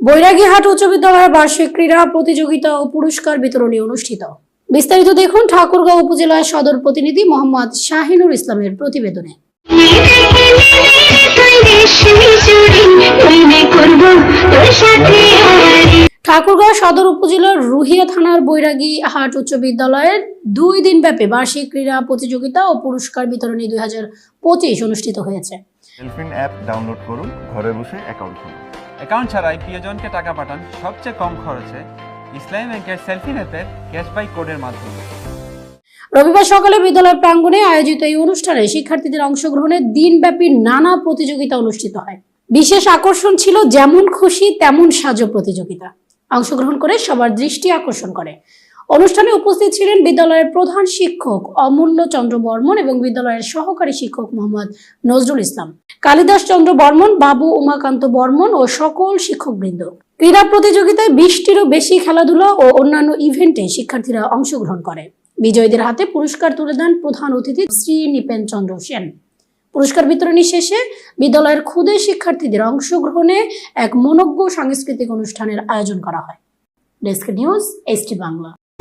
বৈরাগীহাট উচ্চ বিদ্যালয়ের বার্ষিক ক্রীড়া প্রতিযোগিতা ও পুরস্কার বিতরণী অনুষ্ঠিত। বিস্তারিত দেখুন ঠাকুরগাঁও উপজেলার সদর প্রতিনিধি মোহাম্মদ শাহিনুর ইসলামের প্রতিবেদনে। ঠাকুরগাঁও সদর উপজেলার রুহিয়া থানার বৈরাগী হাট উচ্চ বিদ্যালয়ের দুই দিন দিনব্যাপী বার্ষিক ক্রীড়া প্রতিযোগিতা ও পুরস্কার বিতরণী দুই হাজার পঁচিশ অনুষ্ঠিত হয়েছে। অ্যাপ ডাউনলোড করুন, ঘরে বসে অ্যাকাউন্ট খুলুন। অ্যাকাউন্ট ছাড়াই প্রিয়জনকে টাকা পাঠান সবচেয়ে কম খরচে। ইসলামী ব্যাংকের সেলফি অ্যাপের ক্যাশবাই কোডের মাধ্যমে। রবিবার সকালে বিদ্যালয় প্রাঙ্গণে আয়োজিত এই অনুষ্ঠানে শিক্ষার্থীদের অংশগ্রহণে দিনব্যাপী নানা প্রতিযোগিতা অনুষ্ঠিত হয়। বিশেষ আকর্ষণ ছিল যেমন খুশি, তেমন সাজো প্রতিযোগিতা। অংশগ্রহণ করে সবার দৃষ্টি আকর্ষণ করে। অনুষ্ঠানে উপস্থিত ছিলেন বিদ্যালয়ের প্রধান শিক্ষক অমূল্য চন্দ্র বর্মন এবং বিদ্যালয়ের সহকারী শিক্ষক মোহাম্মদ নজরুল ইসলাম। কালিদাস চন্দ্র বর্মন, বাবু উমাকান্ত বর্মন ও সকল শিক্ষকবৃন্দ। ক্রীড়া প্রতিযোগিতায় বিশটিরও বেশি খেলাধুলা ও অন্যান্য ইভেন্টে শিক্ষার্থীরা অংশগ্রহণ করে। বিজয়ীদের হাতে পুরস্কার তুলে দেন প্রধান অতিথি শ্রী নিপেন চন্দ্র সেন। পুরস্কার বিতরণী শেষে বিদ্যালয়ের ক্ষুদে শিক্ষার্থীদের অংশগ্রহণে এক মনজ্ঞ সাংস্কৃতিক অনুষ্ঠানের আয়োজন করা হয়। Desk news, ST Bangla.